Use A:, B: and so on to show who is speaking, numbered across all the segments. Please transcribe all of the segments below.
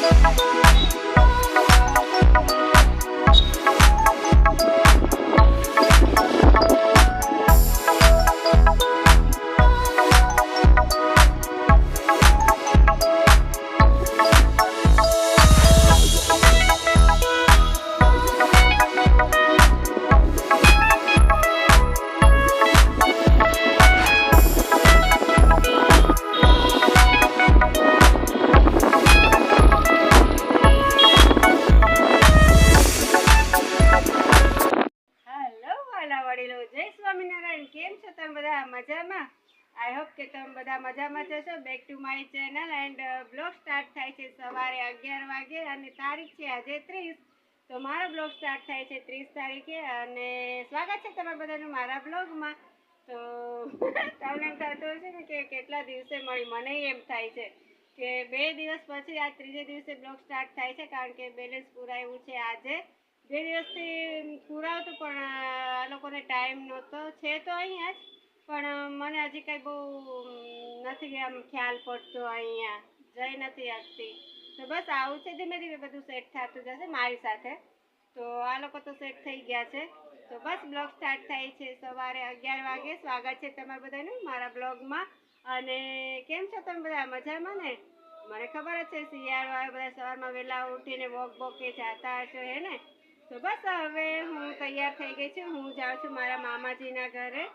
A: Thank you. બધા મજામાં જશો back to my channel and blog start થાય છે સવારે અગિયાર વાગે અને તારીખ છે આજે ત્રીસ. તો મારો બ્લોગ સ્ટાર્ટ થાય છે ત્રીસ તારીખે અને સ્વાગત છે તમારા બધાનું મારા બ્લોગમાં તો તમને થતું હશે ને કે કેટલા દિવસે મળી? મને એમ થાય છે કે બે દિવસ પછી આ ત્રીજે દિવસે બ્લોગ સ્ટાર્ટ થાય છે કારણ કે બેલેન્સ પુરાયું છે આજે. બે દિવસથી પુરાવતું પણ આ લોકોને ટાઈમ નહોતો. છે તો અહીંયા જ. પણ મને હજી કંઈ બહુ નથી આમ ખ્યાલ પડતો અહીંયા. જઈ નથી આવતી. તો બસ આવું છે, ધીમે ધીમે બધું સેટ થતું જશે મારી સાથે. તો આ લોકો તો સેટ થઈ ગયા છે. તો બસ બ્લોગ સ્ટાર્ટ થાય છે સવારે અગિયાર વાગે. સ્વાગત છે તમારા બધાનું મારા બ્લોગમાં. અને કેમ છો તમે બધા? મજામાં ને? મને ખબર જ છે, શિયાળો આવે બધા સવારમાં વહેલા ઉઠીને વોક બોકે જતા જાતા હશો, હે ને? તો બસ હવે હું તૈયાર થઈ ગઈ છું. હું જાઉં છું મારા મામાજીના ઘરે.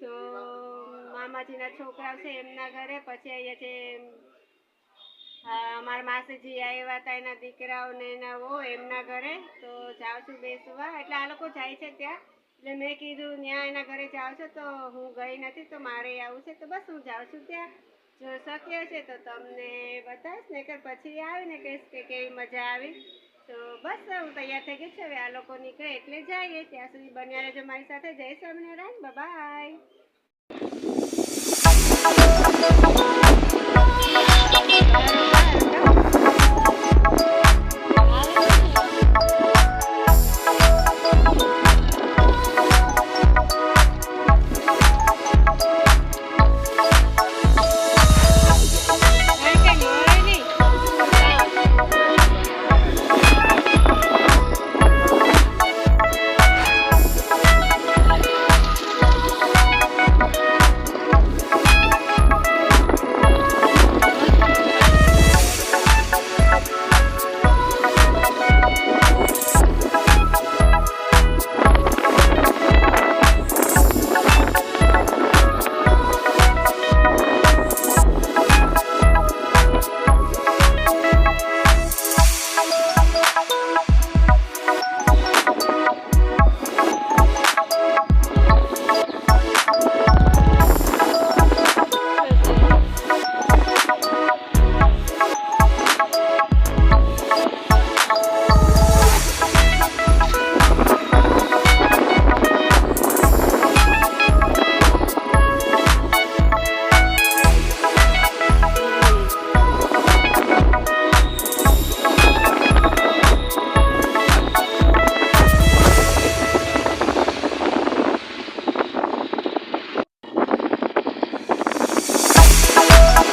A: તો મામાજીના છોકરાઓ છે એમના ઘરે. પછી અહીંયા છે અમારા મારા માસીજી આવ્યા હતા એના દીકરાઓ ને એના હો એમના ઘરે. તો જાઉં છું બેસવા. એટલે આ લોકો જાય છે ત્યાં. એટલે મેં કીધું ત્યાં એના ઘરે જાઉં છું તો હું ગઈ નથી, તો મારે આવું છે. તો બસ હું જાઉં છું ત્યાં. જો શક્ય છે તો તમને બતાવીશ. ને કે પછી આવીને કહીશ કે કેવી મજા આવી. તો બસ, હું તૈયાર થઈ ગઈ છે. હવે આ લોકો નીકળે એટલે જઈએ. ત્યાં સુધી બન્યા રહેજો મારી સાથે. જય સ્વામિનારાયણ. બાય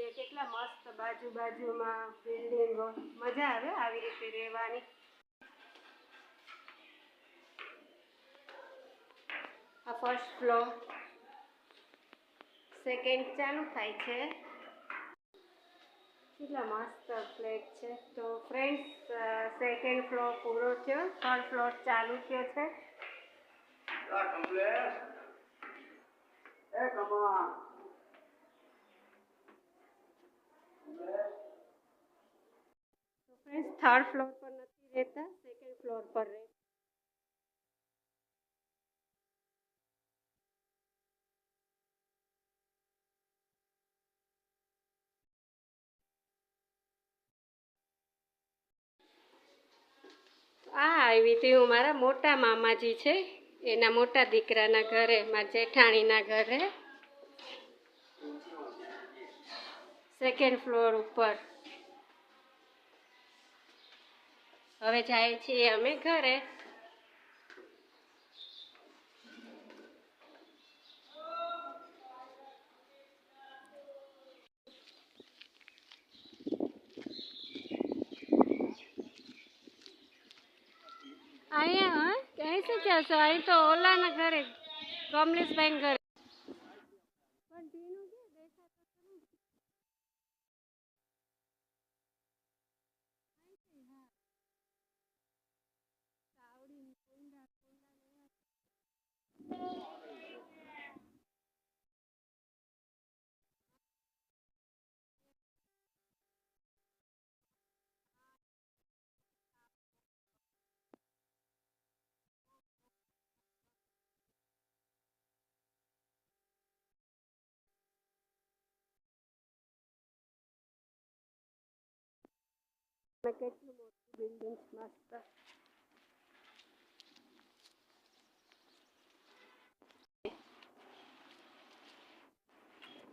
A: અહીંયા કેટલા મસ્ત બાજુ બાજુમાં બિલ્ડિંગો મજા આવે આવી રીતે રહેવાની. આ ફર્સ્ટ ફ્લોર સેકન્ડ ચાલુ થાય છે. કેટલા મસ્ત ફ્લેટ છે. તો ફ્રેન્ડ્સ સેકન્ડ ફ્લોર પૂરો થયો. થર્ડ ફ્લોર ચાલુ થયો છે. પેરેન્ટ્સ થર્ડ ફ્લોર પર નથી રહેતા સેકન્ડ ફ્લોર પર રહે. આ આવી હતી હું મારા મોટા મામાજી છે, એના મોટા દીકરાના ઘરે, મારા જેઠાણીના ઘરે. સેકન્ડ ફ્લોર ઉપર. હવે જાય છીએ અમે ઘરે. અહીંયા હા? ક્યાંય શું જશો અહીં તો ઓલાના ઘરે કમલેશભાઈ ઘરે. કેટલું મોટું બિલ્ડિંગ મસ્ત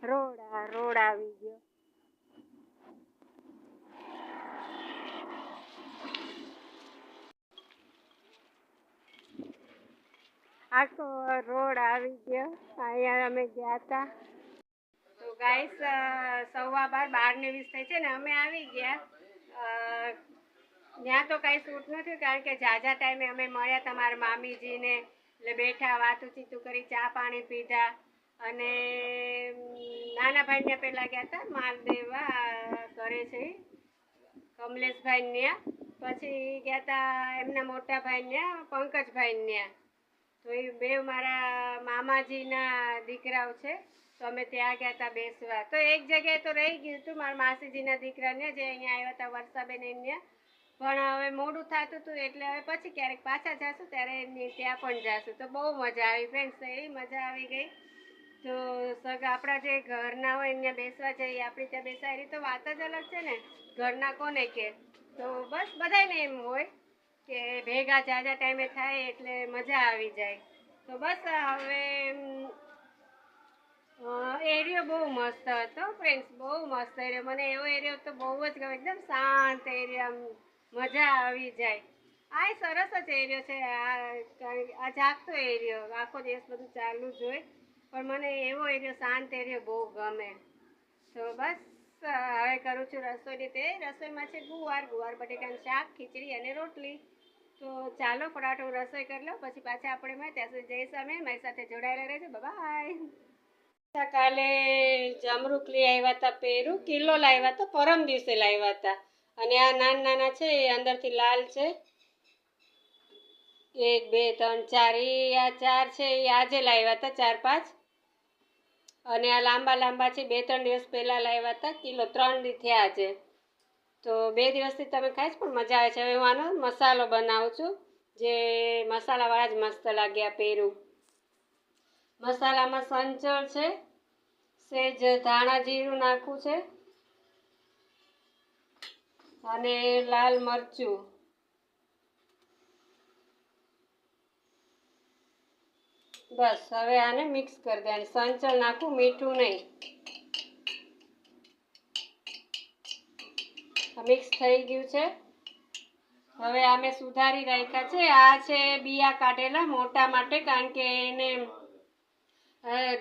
A: રોડ આ રોડ આવી ગયો આખો રોડ આવી ગયો અહીંયા અમે ગયા હતા તો ગાઈસ સવા બાર બાર ને વીસ થઈ છે ને અમે આવી ગયા અ, ત્યાં તો કાંઈ સૂટ નથી કારણ કે ઝાઝા ટાઈમે અમે મળ્યા તમારા મામીજીને, એટલે બેઠા, વાતું ચીતું કરી, ચા પાણી પીધા અને નાના નાના ભાઈને પહેલાં ગયા હતા માલ દેવા કરે છે કમલેશભાઈ ત્યાં. પછી ગયા હતા એમના મોટા ભાઈ ત્યાં, પંકજભાઈ ત્યાં. તો એ બે મારા મામાજીના દીકરાઓ છે. તો અમે ત્યાં ગયા હતા બેસવા. તો એક જગ્યાએ તો રહી ગયું હતું મારા માસીજીના દીકરાને, જે અહીંયા આવ્યા હતા વર્ષાબેન અહીંયા પણ હવે મોડું થતું હતું એટલે હવે પછી ક્યારેક પાછા જાશું ત્યારે એમની ત્યાં પણ જાશું. તો બહુ મજા આવી ફ્રેન્ડ્સ એવી મજા આવી ગઈ. તો સગા આપણા જે ઘરના હોય એમને બેસવા જઈએ, આપણી ત્યાં બેસાય. તો વાત જ અલગ છે ને. ઘરના કોને કે? તો બસ બધાયને એમ હોય કે ભેગા જાજા ટાઈમે થાય એટલે મજા આવી જાય. તો બસ હવે મસ્ત હતો ફ્રેન્ડ્સ બહુ મસ્ત એરિયો મને એવો એરિયો તો બહુ જ ગમે. એકદમ શાંત એરિયા મજા આવી જાય. આ સરસ જ એરિયો છે. આ જાગતો એરિયો આખો દિવસ બધું ચાલુ જ હોય. પણ મને એવો એરિયો શાંત એરિયો બહુ ગમે. તો બસ, હવે કરું છું રસોઈ તે રસોઈમાં છે ગુવાર ગુવાર, બટેકાનું શાક, ખીચડી અને રોટલી. તો ચાલો ફટાફટ રસોઈ કરી લો પછી પાછા આપણે મળે ત્યાં સુધી જઈશ અમે મારી સાથે જોડાયેલા રહેજો. બાય કાલે જમરૂક લઈ આવ્યા હતા પેરું, કિલ્લો લાવ્યા હતા પરમ દિવસે લાવ્યા હતા અને આ નાના નાના છે, એ અંદરથી લાલ છે. એક, બે, ત્રણ, ચાર, એ આ ચાર છે, એ આજે લાવ્યા હતા ચાર, પાંચ. અને આ લાંબા લાંબા છે, બે, ત્રણ દિવસ પહેલાં લાવ્યા હતા કિલો ત્રણ દી થયા આજે. તો બે દિવસથી તમે ખાઈશ પણ મજા આવે છે. હવે હું આનો મસાલો બનાવું છું, જે મસાલાવાળા જ મસ્ત લાગ્યા, પેરું. મસાલામાં સંચળ છે સેજ ધાણા જીરું નાખવું છે. અને લાલ મરચું. બસ, હવે આને મિક્સ કરી દે સંચળ નાખું, મીઠું નહીં. મિક્સ થઈ ગયું છે. હવે અમે સુધારી રાખ્યા છે. આ છે બિયા કાઢેલા મોટા માટે, કારણ કે એને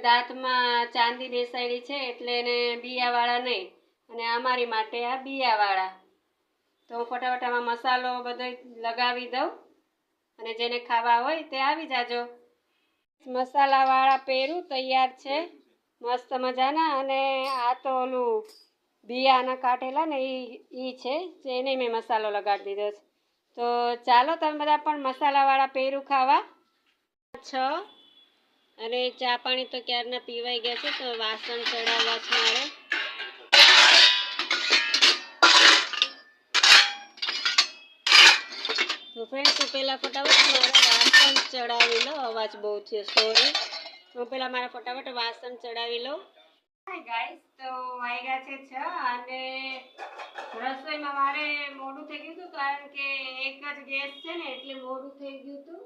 A: દાંતમાં ચાંદી બેસાડી છે એટલે એને બિયાવાળા નહીં. અને અમારી માટે આ બિયાવાળા. તો હું ફટાફટ આમાં મસાલો બધો લગાવી દઉં. અને જેને ખાવા હોય તે આવી જાજો. મસાલાવાળા પેરું તૈયાર છે. મસ્ત મજાના. અને આ તો ઓલું બિયાના કાઢેલા ને એ એ છે. જેને મેં મસાલો લગાડી દીધો છે. તો ચાલો તમે બધા પણ મસાલાવાળા પેરું ખાવા. છ અને ચા પાણી તો ક્યારના પીવાઈ ગયા છે, તો વાસણ ચડાવવા છે મારે. તો ફ્રેન્ડ હું પહેલાં ફટાફટ મારા વાસણ ચડાવી લો અવાજ બહુ છે સોરી હું પહેલાં મારા ફટાફટ વાસણ ચડાવી લઉં. ગાઈસ તો વાગ્યા છે છ, અને રસોઈમાં મારે મોડું થઈ ગયું હતું, કારણ કે એક જ ગેસ છે ને, એટલે મોડું થઈ ગયું હતું.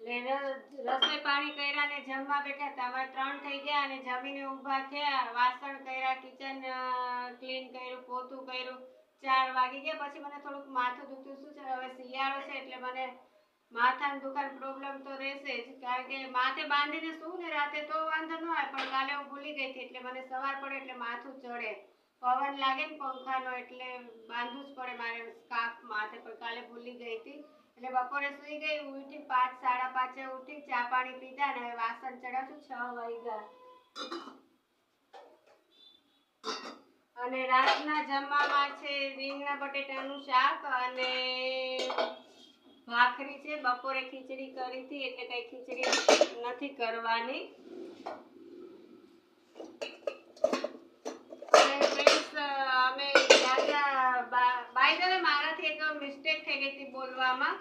A: એટલે રસોઈ પાણી કર્યા ને જમવા બેઠા હતા અમારે ત્રણ થઈ ગયા અને જમીને ઊભા થયા, વાસણ કર્યા કિચન ક્લીન કર્યું, પોતું કર્યું. ચાર વાગી ગયા. પછી મને થોડુંક માથું દુખતું. શું છે? હવે શિયાળો છે એટલે મને માથાનું દુખાન પ્રોબ્લેમ તો રહેશે જ. કારણ કે માથે બાંધીને શું ને રાતે તો વાંધો ન આવે. પણ કાલે હું ભૂલી ગઈ હતી એટલે મને સવાર પડે એટલે માથું ચડે. પવન લાગે ને પંખાનો એટલે બાંધવું જ પડે મારે સ્કાફ માથે. પણ કાલે ભૂલી ગઈ હતી. એટલે બપોરે સુઈ ગઈ, ઉઠી પાંચ, સાડા પાંચે ઉઠી ચા પાણી પીધા ને વાસણ ચડાવશું છ વાગ્યા અને રાતના જમવામાં છે રીંગણા બટેટાનું શાક અને ભાખરી છે. બપોરે ખીચડી કરી હતી, એટલે કઈ ખીચડી નથી કરવાની. અમે બાય ધ મારાથી એક મિસ્ટેક થઈ ગઈ હતી બોલવામાં.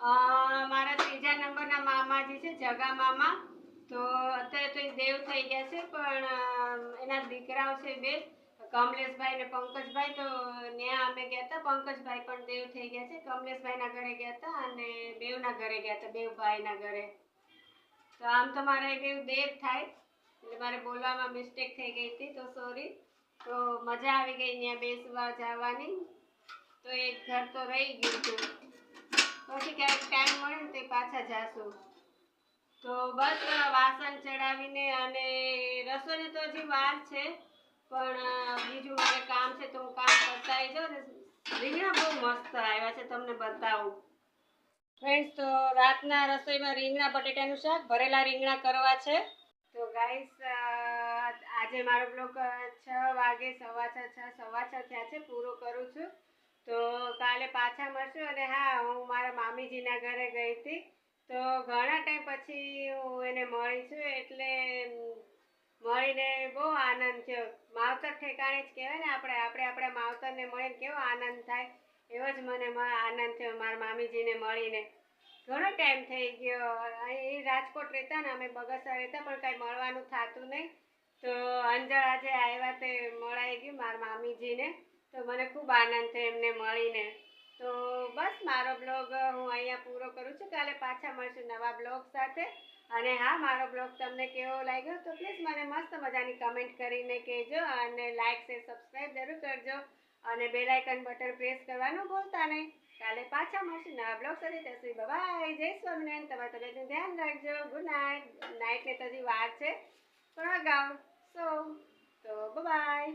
A: મારા ત્રીજા નંબરના મામાજી છે, જગા મામા, તો અત્યારે તો એ દેવ થઈ ગયા છે, પણ એના દીકરાઓ છે બે, કમલેશભાઈ ને પંકજભાઈ, તો ત્યાં અમે ગયા હતા, પંકજભાઈ પણ દેવ થઈ ગયા છે, કમલેશભાઈના ઘરે ગયા હતા અને બેવના ઘરે ગયા હતા દેવ ભાઈના ઘરે. તો આમ તો મારે કેવું દેવ થાય, એટલે મારે બોલવામાં મિસ્ટેક થઈ ગઈ હતી, તો સોરી તો મજા આવી ગઈ ત્યાં બેસવા, જવાની. તો એક ઘર તો રહી ગયું હતું. પછી ક્યારેક ટાઈમ મળે ને તે પાછા જાશું. તો બસ વાસણ ચડાવીને અને રસોઈની તો હજી વાર છે, પણ બીજું મારે કામ છે તો હું કામ કરતા આવી જાઉં ને. રીંગણા બહુ મસ્ત આવ્યા છે, તમને બતાવું. ફ્રેન્ડ્સ તો રાતના રસોઈમાં રીંગણા, બટેટાનું શાક, ભરેલા રીંગણા કરવા છે. તો ગાઈસ આજે મારો બ્લોગ છ વાગે, સવા છ છ, સવા છ થયા છે, પૂરો કરું છું. તો કાલે પાછા મળશું અને હા, હું મારા મામીજીના ઘરે ગઈ હતી. તો ઘણા ટાઈમ પછી હું એને મળી છું એટલે મળીને બહુ આનંદ થયો. માવતર ઠેકાણે જ કહેવાય ને આપણે આપણે આપણા માવતરને મળીને કેવો આનંદ થાય, એવો જ મને આનંદ થયો મારા મામીજીને મળીને. ઘણો ટાઈમ થઈ ગયો. અહીં રાજકોટ રહેતા ને અમે બગસરા રહેતા, પણ કાંઈ મળવાનું થતું નહીં. તો અંજળ આજે આવ્યા તે, મળાઈ ગયું મારા મામીજીને. તો મને ખૂબ આનંદ થયો એમને મળીને. તો બસ મારો બ્લોગ હું અહીંયા પૂરો કરું છું. કાલે પાછા મળશું નવા બ્લોગ સાથે. અને હા, મારો બ્લોગ તમને કેવો લાગ્યો તો પ્લીઝ મને મસ્ત મજાની કમેન્ટ કરીને કહેજો અને લાઇક શેર, સબસ્ક્રાઈબ જરૂર કરજો. અને બેલાઇકન બટન પ્રેસ કરવાનું ભૂલતા નહીં. કાલે પાછા મળશું નવા બ્લોગ સાથે. ત્યાં સુધી બાય જય સ્વામિનારાયણ. તમારા તબિયતનું ધ્યાન રાખજો. ગુડ નાઇટ નાઇટને તો તજી વાર છે. પણ ગામ સો તો બાય